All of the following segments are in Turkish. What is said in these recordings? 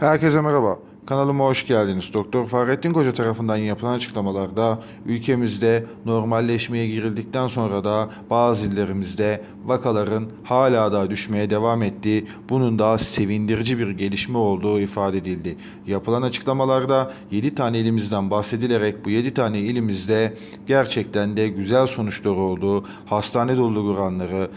Herkese merhaba. Kanalıma hoş geldiniz. Doktor Fahrettin Koca tarafından yapılan açıklamalarda ülkemizde normalleşmeye girildikten sonra da bazı illerimizde vakaların hala da düşmeye devam ettiği, bunun da sevindirici bir gelişme olduğu ifade edildi. Yapılan açıklamalarda 7 tane ilimizden bahsedilerek bu 7 tane ilimizde gerçekten de güzel sonuçları olduğu, hastane doluluk oranları,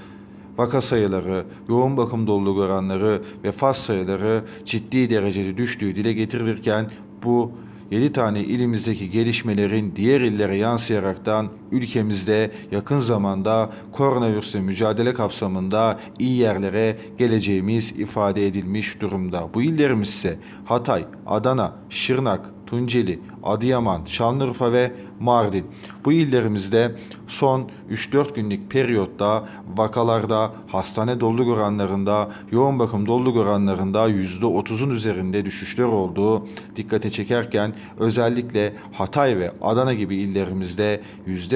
vaka sayıları, yoğun bakım doluluk oranları, vefat sayıları ciddi derecede düştüğü dile getirilirken bu 7 tane ilimizdeki gelişmelerin diğer illere yansıyaraktan ülkemizde yakın zamanda koronavirüsle mücadele kapsamında iyi yerlere geleceğimiz ifade edilmiş durumda. Bu illerimiz ise Hatay, Adana, Şırnak, Tunceli, Adıyaman, Şanlıurfa ve Mardin. Bu illerimizde son 3-4 günlük periyotta vakalarda, hastane doluluk oranlarında, yoğun bakım doluluk oranlarında %30'un üzerinde düşüşler olduğu dikkate çekerken özellikle Hatay ve Adana gibi illerimizde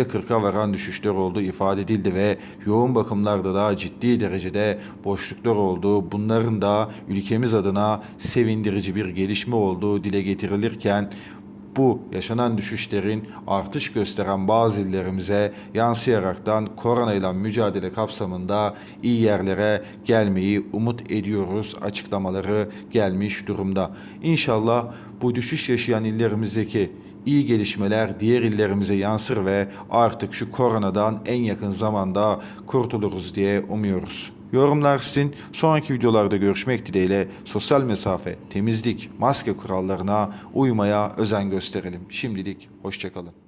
%40'a varan düşüşler olduğu ifade edildi ve yoğun bakımlarda da ciddi derecede boşluklar olduğu bunların da ülkemiz adına sevindirici bir gelişme olduğu dile getirilirken bu yaşanan düşüşlerin artış gösteren bazı illerimize yansıyaraktan koronayla mücadele kapsamında iyi yerlere gelmeyi umut ediyoruz açıklamaları gelmiş durumda. İnşallah bu düşüş yaşayan illerimizdeki iyi gelişmeler diğer illerimize yansır ve artık şu koronadan en yakın zamanda kurtuluruz diye umuyoruz. Yorumlar sizin. Sonraki videolarda görüşmek dileğiyle sosyal mesafe, temizlik, maske kurallarına uymaya özen gösterelim. Şimdilik hoşçakalın.